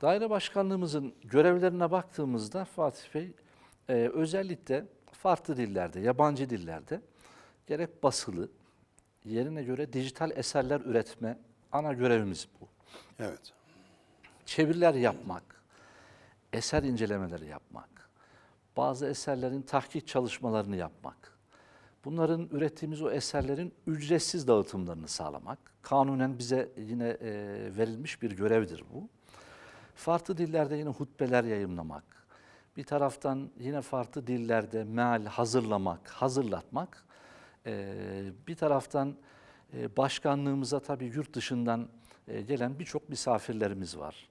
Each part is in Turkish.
Daire başkanlığımızın görevlerine baktığımızda Fatih Bey e, özellikle farklı dillerde, yabancı dillerde gerek basılı, yerine göre dijital eserler üretme ana görevimiz bu. Evet. Çeviriler yapmak, eser incelemeleri yapmak, bazı eserlerin tahkik çalışmalarını yapmak, bunların ürettiğimiz o eserlerin ücretsiz dağıtımlarını sağlamak, kanunen bize yine e, verilmiş bir görevdir bu. Farklı dillerde yine hutbeler yayımlamak, bir taraftan yine farklı dillerde meal hazırlamak, hazırlatmak, e, bir taraftan e, başkanlığımıza tabii yurt dışından e, gelen birçok misafirlerimiz var.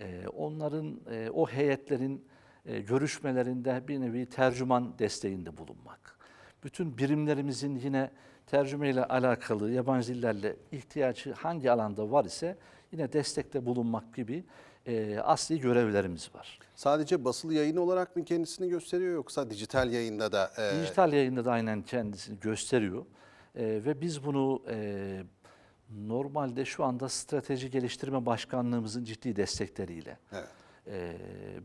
E, onların, e, o heyetlerin görüşmelerinde bir nevi tercüman desteğinde bulunmak. Bütün birimlerimizin yine tercümeyle alakalı yabancı dillerle ihtiyacı hangi alanda var ise yine destekte bulunmak gibi e, asli görevlerimiz var. Sadece basılı yayın olarak mı kendisini gösteriyor yoksa dijital yayında da e, Dijital yayında da aynen kendisini gösteriyor. Ee, ve biz bunu e, normalde şu anda strateji geliştirme başkanlığımızın ciddi destekleriyle Evet. e,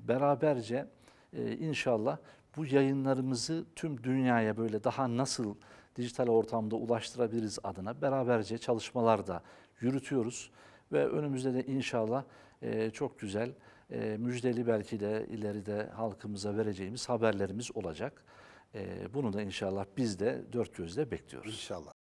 beraberce e, inşallah bu yayınlarımızı tüm dünyaya böyle daha nasıl dijital ortamda ulaştırabiliriz adına beraberce çalışmalar da yürütüyoruz ve önümüzde de inşallah e, çok güzel e, müjdeli belki de ileride halkımıza vereceğimiz haberlerimiz olacak. E, bunu da inşallah biz de dört gözle bekliyoruz. İnşallah.